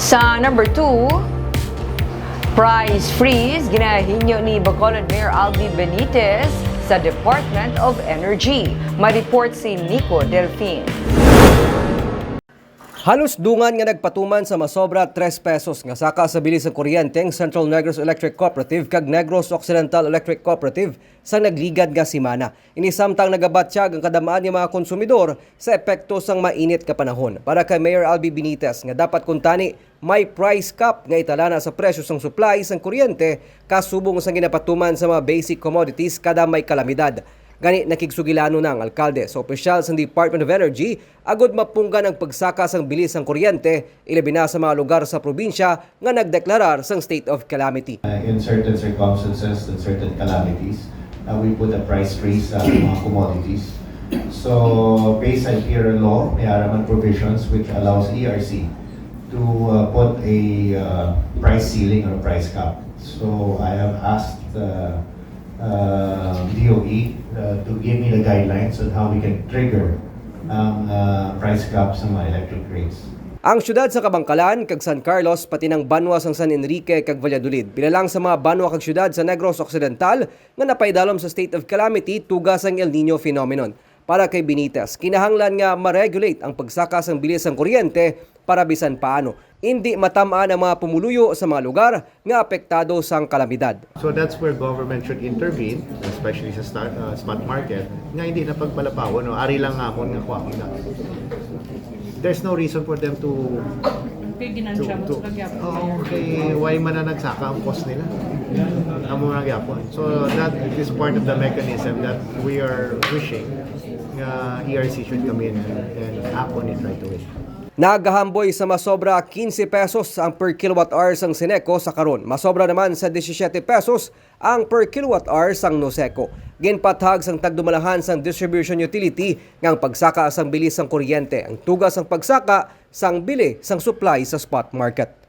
Sa number 2, price freeze ginahinyo ni Bacolod Mayor Albi Benitez sa Department of Energy. May report si Nico Delfin. Halos dungan nga nagpatuman sa masobra 3 pesos nga saka sa bilis ng kuryente ang Central Negros Electric Cooperative kag Negros Occidental Electric Cooperative sa nagligad nga simana. Ini samtang nagabatsyag ang kadamaan ng mga konsumidor sa epekto sang mainit ka panahon. Para kay Mayor Albi Benitez nga dapat kuntani may price cap nga italana sa presyo sang supply sang kuryente kasubong sa ginapatuman sa mga basic commodities kada may kalamidad. Gani nakigsugilano na ang alkalde sa opisyal sa Department of Energy agod mapunggan ang pagsaka sang bilis ng kuryente ilabi na sa mga lugar sa probinsya nga nagdeklarar sang state of calamity. Uh, in certain circumstances and certain calamities, uh, we put a price freeze sa mga commodities. So, based on ERA law, may araman provisions which allows ERC to uh, put a uh, price ceiling or price cap. So, I have asked uh, uh, DOE uh, to give me the guidelines on how we can trigger ang uh, price cap sa mga electric rates. Ang syudad sa Kabangkalan kag San Carlos pati ng Banwa sang San Enrique kag Valladolid bilalang sa mga Banwa kag syudad sa Negros Occidental nga napaydalom sa state of calamity tugas ang El Nino phenomenon. Para kay Benitez, kinahanglan nga ma-regulate ang pagsaka sang bilis ng kuryente para bisan paano hindi matamaan ang mga pumuluyo sa mga lugar nga apektado sang kalamidad. So that's where government should intervene, especially sa start, uh, spot market, nga hindi na pagpalapawon, no? ari lang nga mo nga kuha na. There's no reason for them to to, ginansya mo to sa nagyapon. oh, okay, why man na nagsaka ang cost nila? Amo na gyapon. So that is part of the mechanism that we are wishing nga ERC should come in and, and act on it right away. Nagahamboy sa masobra 15 pesos ang per kilowatt hour sang Sineco sa karon. Masobra naman sa 17 pesos ang per kilowatt hour sang Noseco. Ginpatag sang tagdumalahan sang distribution utility ngang pagsaka sang bilis sang kuryente. Ang tugas sang pagsaka sang bili sang supply sa spot market.